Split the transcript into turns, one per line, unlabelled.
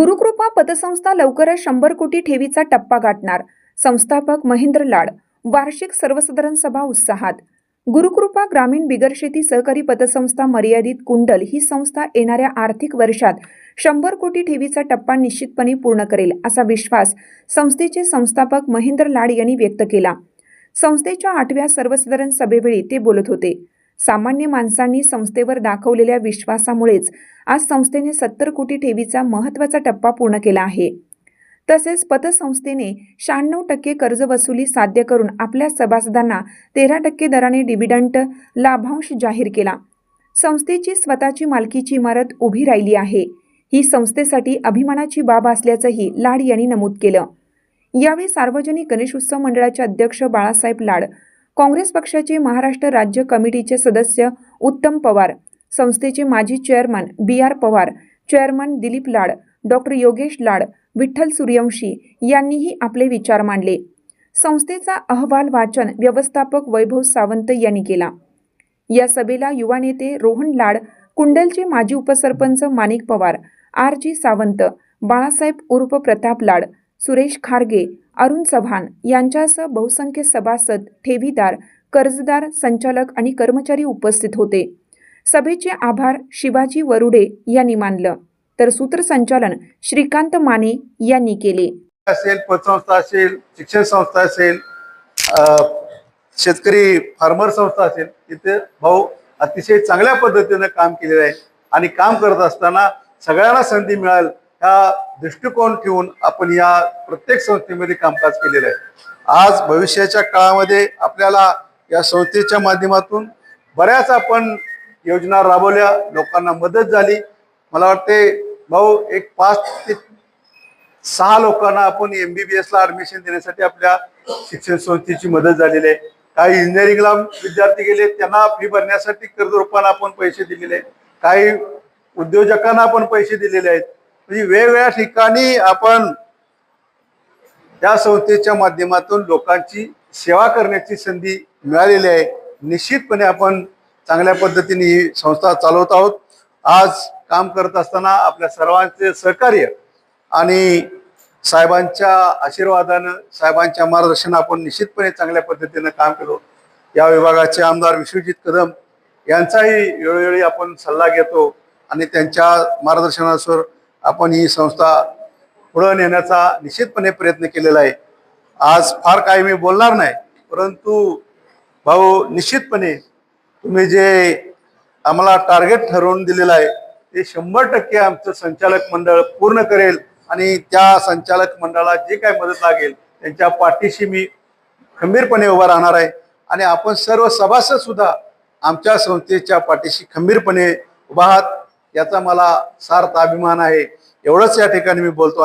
गुरुकृपा पतसंस्था लवकरच शंभर कोटी ठेवीचा टप्पा गाठणार. संस्थापक महेंद्र लाड वार्षिक सर्वसाधारण सभा उत्साहात. गुरुकृपा ग्रामीण बिगर शेती सहकारी पतसंस्था मर्यादित कुंडल ही संस्था येणाऱ्या आर्थिक वर्षात शंभर कोटी ठेवीचा टप्पा निश्चितपणे पूर्ण करेल असा विश्वास संस्थेचे संस्थापक महेंद्र लाड यांनी व्यक्त केला. संस्थेच्या आठव्या सर्वसाधारण सभेवेळी ते बोलत होते. सामान्य माणसांनी संस्थेवर दाखवलेल्या विश्वासामुळेच आज संस्थेने सत्तर कोटी ठेवीचा महत्त्वाचा टप्पा पूर्ण केला आहे. तसेच पतसंस्थेने शहाण्णव टक्के कर्जवसुली साध्य करून आपल्या सभासदांना तेरा टक्के दराने डिव्हिडंट लाभांश जाहीर केला. संस्थेची स्वतःची मालकीची इमारत उभी राहिली आहे. ही संस्थेसाठी अभिमानाची बाब असल्याचंही लाड यांनी नमूद केलं. यावेळी सार्वजनिक गणेशोत्सव मंडळाचे अध्यक्ष बाळासाहेब लाड काँग्रेस पक्षाचे महाराष्ट्र राज्य कमिटीचे सदस्य उत्तम पवार संस्थेचे माजी chairman B R Pawar chairman Dilip Lad doctor Yogesh Lad Vitthal Suryavanshi यांनीही आपले विचार मांडले. संस्थेचा अहवाल वाचन व्यवस्थापक वैभव सावंत यांनी केला. या सभेला युवा नेते रोहन लाड कुंडलचे माजी उपसरपंच माणिक पवार आर जी सावंत बाळासाहेब उर्फ प्रताप लाड सुरेश खारगे अरुण चव्हाण यांच्यासह बहुसंख्य सभासद ठेवीदार कर्जदार संचालक आणि कर्मचारी उपस्थित होते. सभेचे आभार शिवाजी वरुडे यांनी मानलं. तर सूत्रसंचालन श्रीकांत माने यांनी केले.
असेल पतसंस्था असेल शिक्षण संस्था असेल शेतकरी फार्मर संस्था असेल तिथे भाऊ अतिशय चांगल्या पद्धतीनं काम केलेलं आहे. आणि काम करत असताना सगळ्यांना संधी मिळाल ह्या दृष्टिकोन ठेवून आपण या प्रत्येक संस्थेमध्ये कामकाज केलेलं आहे. आज भविष्याच्या काळामध्ये आपल्याला या संस्थेच्या माध्यमातून बऱ्याच आपण योजना राबवल्या लोकांना मदत झाली. मला वाटते भाऊ एक पाच ते सहा लोकांना आपण एम बी बी एसला ॲडमिशन देण्यासाठी आपल्या शिक्षण संस्थेची मदत झालेली आहे. काही इंजिनिअरिंगला विद्यार्थी गेले त्यांना फी भरण्यासाठी कर्जरूपानं आपण पैसे दिलेले आहेत. काही उद्योजकांना आपण पैसे दिलेले आहेत. म्हणजे वेगवेगळ्या ठिकाणी आपण त्या संस्थेच्या माध्यमातून लोकांची सेवा करण्याची संधी मिळालेली आहे. निश्चितपणे आपण चांगल्या पद्धतीने ही संस्था चालवत आहोत. आज काम करत असताना आपल्या सर्वांचे सहकार्य आणि साहेबांच्या आशीर्वादानं साहेबांच्या मार्गदर्शन आपण निश्चितपणे चांगल्या पद्धतीनं काम केलो. या विभागाचे आमदार विश्वजित कदम यांचाही वेळोवेळी आपण सल्ला घेतो आणि त्यांच्या मार्गदर्शनानुसार आपण ही संस्था पुढं नेण्याचा निश्चितपणे प्रयत्न केलेला आहे. आज फार काही मी बोलणार नाही परंतु भाऊ निश्चितपणे तुम्ही जे आम्हाला टार्गेट ठरवून दिलेलं आहे ते शंभर टक्के आमचं संचालक मंडळ पूर्ण करेल आणि त्या संचालक मंडळाला जे काय मदत लागेल त्यांच्या पाठीशी मी खंबीरपणे उभा राहणार आहे आणि आपण सर्व सभासद सुद्धा आमच्या संस्थेच्या पाठीशी खंबीरपणे उभा आहात. याचा मला सार्थ अभिमान आहे. एवढंच या ठिकाणी मी बोलतो